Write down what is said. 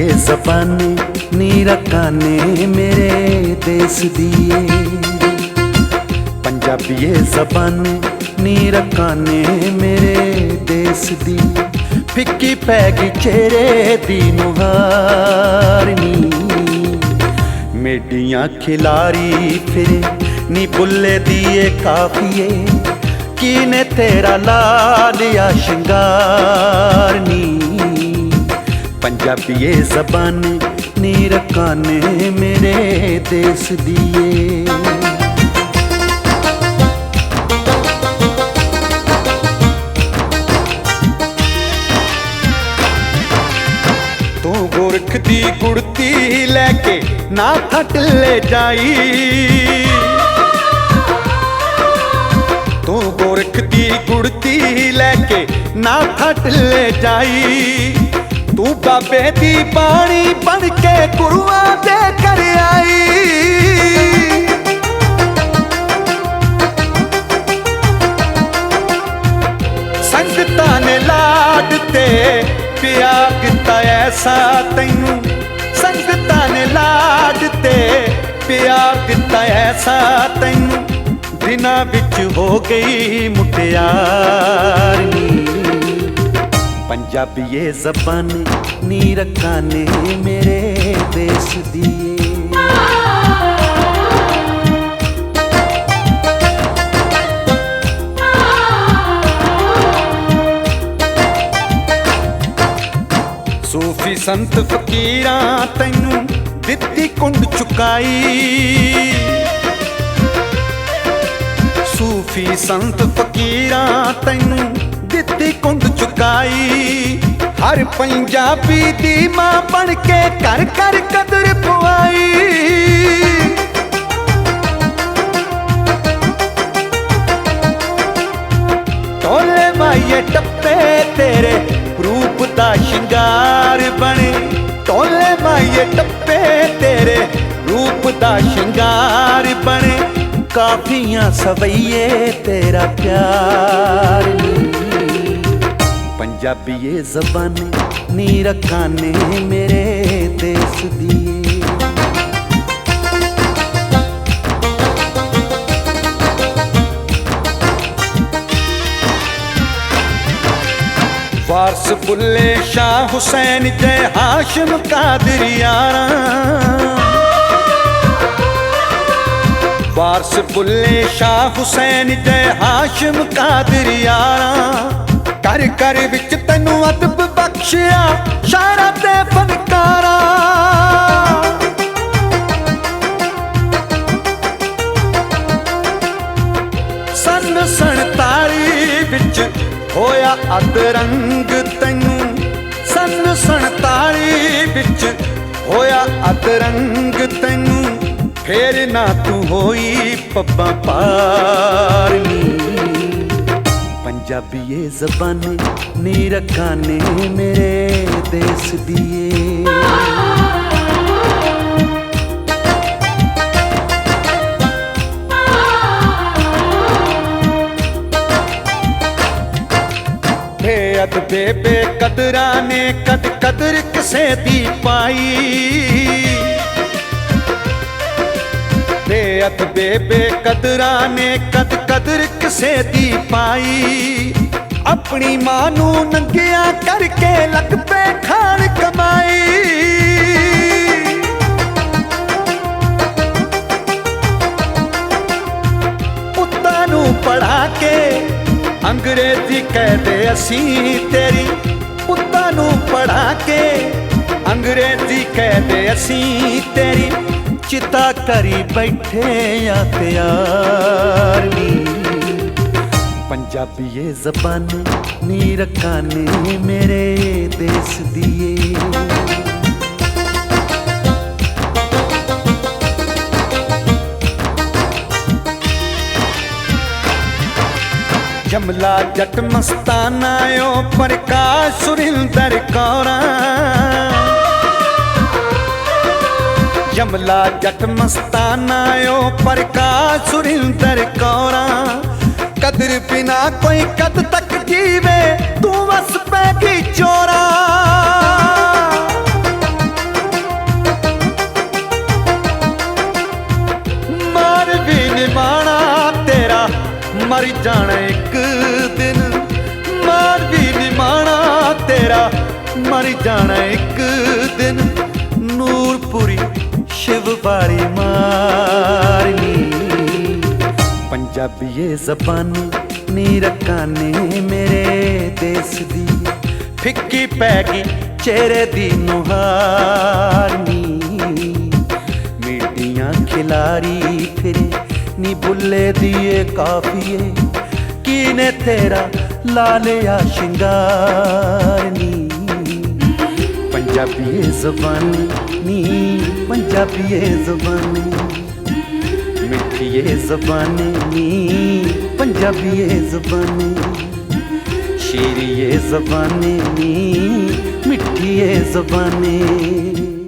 ਪੰਜਾਬੀਏ ਜ਼ਬਾਨੀ ਨੀਰਾ ਕਾਨੇ ਮੇਰੇ ਦੇਸ ਦੀਏ ਪੰਜਾਬੀਏ ਜ਼ਬਾਨੀ ਨੀਰਾ ਕਾਨੇ ਮੇਰੇ ਦੇਸ ਦੀ ਫਿੱਕੀ ਪੈ ਗਈ ਚਿਹਰੇ ਦੀ ਨੁਹਾਰਨੀ ਮੇਡੀਆਂ ਖਿਲਾਰੀ ਫਿਰੇ ਨੀ ਬੁੱਲੇ ਦੀਏ ਕਾਫੀਏ ਕੀਨੇ ਤੇਰਾ ਲਾ ਲਿਆ ਸ਼ਿੰਗਾਰ ਪੰਜਾਬੀਏ ਜ਼ਬਾਨ ਨੀ ਰਕਾਨੇ ਮੇਰੇ ਦੇਸ ਦੀਏ। ਤੂੰ ਗੁਰਖ ਦੀ ਕੁੜਤੀ ਲੈ ਕੇ ਨਾ ਥੱਟ ਲੈ ਜਾਈ। ਤੂੰ ਗੋਰਖ ਦੀ ਕੁੜਤੀ ਲੈ ਕੇ ਨਾ ਥੱਟ ਲੈ ਜਾਈ। ਤੂੰ ਬਾਬੇ ਦੀ ਬਾਣੀ ਬਣ ਕੇ ਗੁਰੂਆਂ ਦੇ ਘਰ ਆਈ। ਸੰਗਤਾਂ ਨੇ ਲਾਡ ਤੇ ਪਿਆ ਕੀਤਾ ਐਸਾ ਤੈਨੂੰ। ਸੰਗਤਾਂ ਨੇ ਲਾਡ ਤੇ ਪਿਆ ਦਿੱਤਾ ਐਸਾ ਤੈਨੂੰ। ਦਿਨਾਂ ਵਿੱਚ ਹੋ ਗਈ ਮੁਟਿਆਰੀ ਪੰਜਾਬੀਏ ਜ਼ਬਾਨ ਨੀ ਰਕਾਨੇ ਮੇਰੇ ਦੇਸ ਦੀਏ ਸੂਫੀ ਸੰਤ ਫਕੀਰਾਂ ਤੈਨੂੰ ਦਿੱਤੀ ਕੁੰਡ ਚੁਕਾਈ। ਸੂਫੀ ਸੰਤ ਫਕੀਰਾਂ ਤੈਨੂੰ ਦਿੱਤੀ ਕੁੰਡ ਚੁਕਾਈ। ਹਰ ਪੰਜਾਬੀ ਦੀ ਮਾਂ ਬਣ ਕੇ ਕਰ ਘਰ ਕਦਰ ਪਵਾਈ ਟੋਲੇ ਮਾਈਏ ਟੱਪੇ ਤੇਰੇ ਰੂਪ ਦਾ ਸ਼ਿੰਗਾਰ ਬਣੇ। ਟੋਲੇ ਮਾਈਏ ਟੱਪੇ ਤੇਰੇ ਰੂਪ ਦਾ ਸ਼ਿੰਗਾਰ ਬਣੇ। ਕਾਫੀਆਂ ਸਵਈਏ ਤੇਰਾ ਪਿਆਰ ਪੰਜਾਬੀਏ ਜ਼ਬਾਨ ਨੀ ਰਕਾਨੇ ਮੇਰੇ ਦੇਸ ਦੀ ਵਾਰਸ ਬੁੱਲੇ ਸ਼ਾਹ ਹੁਸੈਨ ਤੇ ਹਾਸ਼ਮ ਕਾਦਰੀਆਣਾ। ਵਾਰਸ ਬੁੱਲੇ ਸ਼ਾਹ ਹੁਸੈਨ ਜੈ ਹਾਸ਼ਮ ਕਾਦਰੀਆਣਾ ਕਰ ਕਰ ਵਿੱਚ ਤੈਨੂੰ ਅਦਬ ਬਖਸ਼ਿਆ ਸ਼ਾਇਰਾਂ ਤੇ ਫਨਕਾਰਾ। ਸਨ 47 ਵਿੱਚ ਹੋਇਆ ਅਦਰੰਗ ਤੈਨੂੰ। ਸਨ 47 ਵਿੱਚ ਹੋਇਆ ਅਦਰੰਗ ਤੈਨੂੰ। ਫੇਰ ਨਾ ਤੂੰ ਹੋਈ ਪੱਬਾਂ ਪਾਰਨੀ ਪੰਜਾਬੀਏ ਜ਼ਬਾਨ ਨੀ ਰਕਾਨੇ ਮੇਰੇ ਦੇਸ ਦੀਏ। ਬੇਅਦ ਬੇਬੇ ਕਦਰਾਂ ਨੇ ਕਦ ਕਦਰ ਕਿਸੇ ਦੀ ਪਾਈ। ਬੇਅਦ ਬੇਬੇ ਕਦਰਾਂ ਨੇ ਕਦ ਕਦਰ ਕਿਸੇ ਦੀ ਪਾਈ। ਆਪਣੀ ਮਾਂ ਨੂੰ ਨੰਗਿਆ ਕਰਕੇ ਲੱਗ ਪੇ ਖਾਣ ਕਮਾਈ। ਪੁੱਤਾਂ ਨੂੰ ਪੜਾ ਕੇ ਅੰਗਰੇਜ਼ੀ ਕਹਦੇ ਅਸੀਂ ਤੇਰੀ। ਪੁੱਤਾਂ ਨੂੰ ਪੜਾ ਕੇ ਅੰਗਰੇਜ਼ੀ ਕਹਦੇ ਅਸੀਂ ਤੇਰੀ ਚਿਤਾ ਕਰੀ ਬੈਠੇ ਆ ਤਿਆਰ ਨੀ ਪੰਜਾਬੀਏ ਜ਼ਬਾਨ ਨੀ ਰਕਾਨੇ ਮੇਰੇ ਦੇਸ ਦੀਏ। ਜਮਲਾ ਜੱਟ ਮਸਤਾਨਾ ਓ ਪ੍ਰਕਾਸ਼ ਸੁਰਿੰਦਰ ਕੌਰਾਂ। ਯਮਲਾ ਜੱਟ ਮਸਤਾਨਾ ਓ ਪਰਕਾ ਸੁਰਿੰਦਰ ਕੌਰਾ। ਕਦਰ ਬਿਨਾ ਕੋਈ ਕਦ ਤੱਕ ਜੀਵੇ, ਤੂੰ ਵਸ ਪੈ ਗਈ ਚੋਰਾ। ਮਰ ਵੀ ਨਿਮਾਣਾ ਤੇਰਾ, ਮਰ ਜਾਣਾ ਇੱਕ ਦਿਨ। ਮਾਰ ਵੀ ਨਿਮਾਣਾ ਤੇਰਾ, ਮਰ ਜਾਣਾ ਇੱਕ ਸ਼ਿਵ ਵਾਲੀ ਮਾਰਨੀ। ਪੰਜਾਬੀਏ ਜ਼ਬਾਨੀ ਨੀ ਰਕਾਨੇ ਮੇਰੇ ਦੇਸ ਦੀ ਫਿੱਕੀ ਪੈ ਗਈ, ਚਿਹਰੇ ਦੀ ਨੁਹਾਰਨੀ। ਮੀਡੀਆਂ ਖਿਲਾਰੀ ਫਿਰੇ, ਨੀ ਬੁੱਲੇ ਦੀਏ ਕਾਫੀਏ। ਕੀਨੇ ਤੇਰਾ ਲਾਲਿਆ ਸ਼ਿੰਗਾਰਨੀ। ਪੰਜਾਬੀਏ ਜ਼ਬਾਨੀ ਨੀ ਪੰਜਾਬੀਏ ਜ਼ਬਾਨੀ। ਮਿੱਠੀਏ ਜ਼ਬਾਨੀ ਨੀ ਪੰਜਾਬੀਏ ਜ਼ਬਾਨੀ। ਸ਼ੇਰੀਏ ਜ਼ਬਾਨੀ ਨੀ ਮਿੱਠੀਏ ਜ਼ਬਾਨੀ।